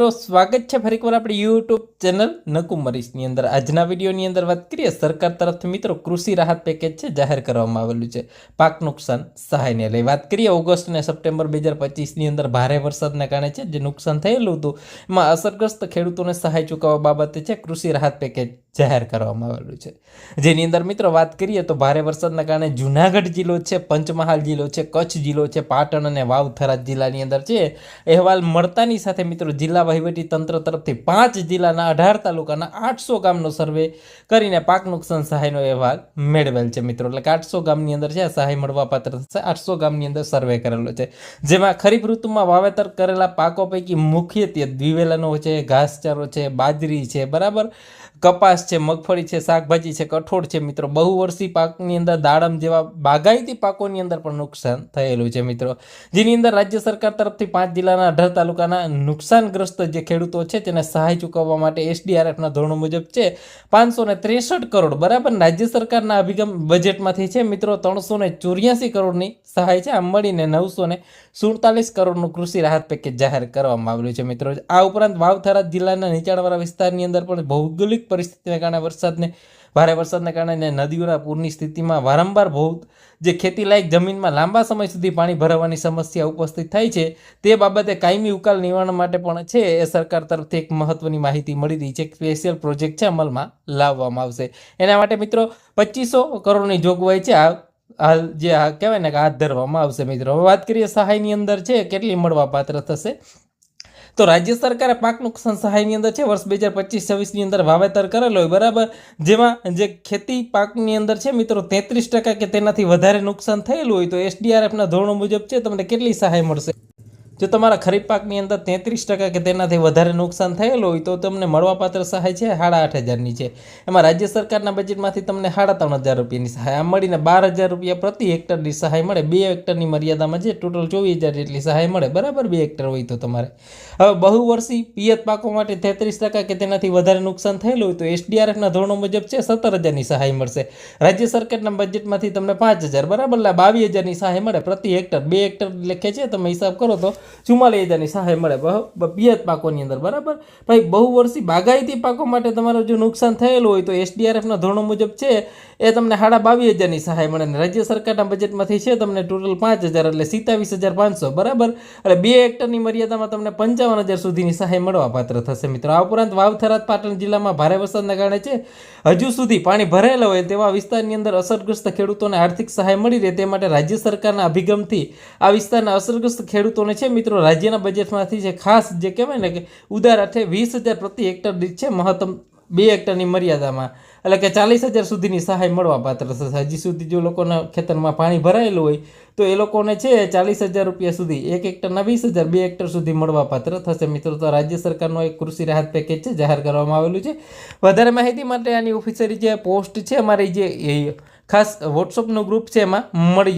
તો સ્વાગત છે ફરી એકવાર આપણી યુટ્યુબ ચેનલ નકુમરીશની અંદર. આજના વિડીયોની અંદર વાત કરીએ, સરકાર તરફથી મિત્રો કૃષિ રાહત પેકેજ છે, જાહેર કરવામાં આવેલું છે. પાક નુકસાન સહાયને લઈ વાત કરીએ. ઓગસ્ટ અને સપ્ટેમ્બર બે હજાર પચીસની અંદર ભારે વરસાદના કારણે છે, જે નુકસાન થયેલું હતું, એમાં અસરગ્રસ્ત ખેડૂતોને સહાય ચૂકવવા બાબતે છે, કૃષિ રાહત પેકેજ જાહેર કરવામાં આવેલું છે. જેની અંદર મિત્રો વાત કરીએ તો ભારે વરસાદના કારણે જુનાગઢ જિલ્લો છે, પંચમહાલ જિલ્લો છે, કચ્છ જિલ્લો છે, પાટણ અને વાવ થરાદ જિલ્લાની અંદર છે, અહેવાલ મળતાની સાથે મિત્રો જિલ્લા વહીવટી તરફથી પાંચ જિલ્લાના અઢાર તાલુકાના આઠસો ગામનો સર્વે કરીને પાક નુકસાન સહાયનો અહેવાલ મેળવેલ છે મિત્રો. એટલે કે આઠસો ગામની અંદર છે સહાય મળવાપાત્ર થશે. આઠસો ગામની અંદર સર્વે કરેલો છે. જેમાં ખરીફ ઋતુમાં વાવેતર કરેલા પાકો પૈકી મુખ્યત્વે દિવેલાનો છે, ઘાસચારો છે, બાજરી છે, બરાબર? કપાસ છે, મગફળી છે, શાકભાજી છે, કઠોળ છે મિત્રો. બહુવર્ષી પાકની અંદર દાડમ જેવા બાગાયતી પાકોની અંદર પણ નુકસાન થયેલું છે મિત્રો. જેની અંદર રાજ્ય સરકાર તરફથી પાંચ જિલ્લાના અઢાર તાલુકાના નુકસાનગ્રસ્ત જે ખેડૂતો છે તેને સહાય ચૂકવવા માટે એસડીઆરએફના ધોરણો મુજબ છે. પાંચસો ત્રેસઠ કરોડ, બરાબર? રાજ્ય સરકારના અભિગમ બજેટમાંથી છે. મિત્રો, ત્રણસો ને ચોર્યાસી કરોડની સહાય છે. આમ મળીને નવસો ને સુડતાલીસ કરોડનું કૃષિ રાહત પેકેજ જાહેર કરવામાં આવેલું છે. મિત્રો, આ ઉપરાંત વાવથરા જિલ્લાના નીચાણવાળા વિસ્તારની અંદર પણ ભૌગોલિક પરિસ્થિતિને કારણે વરસાદને ભારે વરસાદને કારણે નદીઓના પૂરની સ્થિતિમાં વારંવાર ભૌત જે ખેતીલાયક જમીનમાં લાંબા સમય સુધી પાણી ભરાવાની સમસ્યા ઉપસ્થિત થાય છે, તે બાબતે કાયમી ઉકાલ નિવારણ માટે પણ છે એ સરકાર તરફથી એક મહત્વની માહિતી મળી રહી છે. સ્પેશિયલ પ્રોજેક્ટ છે અમલમાં લાવવામાં આવશે. એના માટે મિત્રો પચીસો કરોડની જોગવાઈ છે. આ હાલ જે કહેવાય ને કે હાથ ધરવામાં આવશે મિત્રો. હવે વાત કરીએ સહાયની અંદર છે, કેટલી મળવા પાત્ર થશે? તો રાજ્ય સરકારે પાક નુકસાન સહાયની અંદર છે, વર્ષ બે હજાર પચીસ છવ્વીસની અંદર વાવેતર કરેલો હોય, બરાબર? જેમાં જે ખેતી પાકની અંદર છે, મિત્રો, તેત્રીસ ટકા કે તેનાથી વધારે નુકસાન થયેલું હોય, તો એસડીઆરએફના ધોરણો મુજબ છે, તમને કેટલી સહાય મળશે? જો તમારા ખરીફ પાકની અંદર તેત્રીસ ટકા કે તેનાથી વધારે નુકસાન થયેલું હોય તો તમને મળવાપાત્ર સહાય છે સાડા આઠ હજારની છે. એમાં રાજ્ય સરકારના બજેટમાંથી તમને સાડા ત્રણ હજાર રૂપિયાની સહાય, આમ મળીને બાર હજાર રૂપિયા પ્રતિ હેક્ટરની સહાય મળે. બે હેક્ટરની મર્યાદામાં છે ટોટલ ચોવીસ હજાર જેટલી સહાય મળે, બરાબર બે હેક્ટર હોય તો તમારે. હવે બહુવર્ષી પિયત પાકો માટે તેત્રીસ ટકા કે તેનાથી વધારે નુકસાન થયેલું હોય તો એસડીઆરએફના ધોરણો મુજબ છે સત્તર હજારની સહાય મળશે. રાજ્ય સરકારના બજેટમાંથી તમને પાંચ હજાર, બરાબર? બાવીસ હજારની સહાય મળે પ્રતિ હેક્ટર. બે હેક્ટર લખે છે, તમે હિસાબ કરો તો ચુમ્માલીસ હજારની સહાય મળે પિયત પાકોની અંદર, બરાબર? ભાઈ, બહુ વર્ષી બાગાયતી પાકો માટે તમારું જો નુકસાન થયેલું હોય તો એસડીઆરએફના ધોરણો મુજબ છે, એ તમને સાડા બાવીસ હજારની સહાય મળે અને રાજ્ય સરકારના બજેટમાંથી છે તમને ટોટલ પાંચ હજાર એટલે સિત્તાવીસ હજાર પાંચસો, બરાબર? એટલે બે હેક્ટરની મર્યાદામાં તમને પંચાવન હજાર સુધીની સહાય મળવા પાત્ર થશે. મિત્રો, આ ઉપરાંત વાવ થરાદ પાટણ જિલ્લામાં ભારે વરસાદના કારણે છે, હજુ સુધી પાણી ભરાયેલા હોય તેવા વિસ્તારની અંદર અસરગ્રસ્ત ખેડૂતોને આર્થિક સહાય મળી રહે તે માટે રાજ્ય સરકારના અભિગમથી આ વિસ્તારના અસરગ્રસ્ત ખેડૂતોને છે મિત્રો, રાજ્યના બજેટમાંથી છે ખાસ જે કહેવાય ને કે ઉદાર અર્થે વીસ હજાર પ્રતિ હેક્ટર દીઠ છે મહત્તમ બે હેક્ટરની મર્યાદામાં. એટલે કે ચાલીસ હજાર સુધીની સહાય મળવા પાત્ર થશે. હજી સુધી જો લોકોના ખેતરમાં પાણી ભરાયેલું હોય, તો એ લોકોને છે ચાલીસ હજાર રૂપિયા સુધી, એક હેક્ટરના વીસ હજાર બે હેક્ટર સુધી મળવા પાત્ર થશે. મિત્રો, તો રાજ્ય સરકારનો એક કૃષિ રાહત પેકેજ છે, જાહેર કરવામાં આવેલું છે. વધારે માહિતી માટે આની ઓફિસરી જે પોસ્ટ છે, અમારી જે ખાસ વોટ્સઅપનું ગ્રુપ છે, એમાં મળી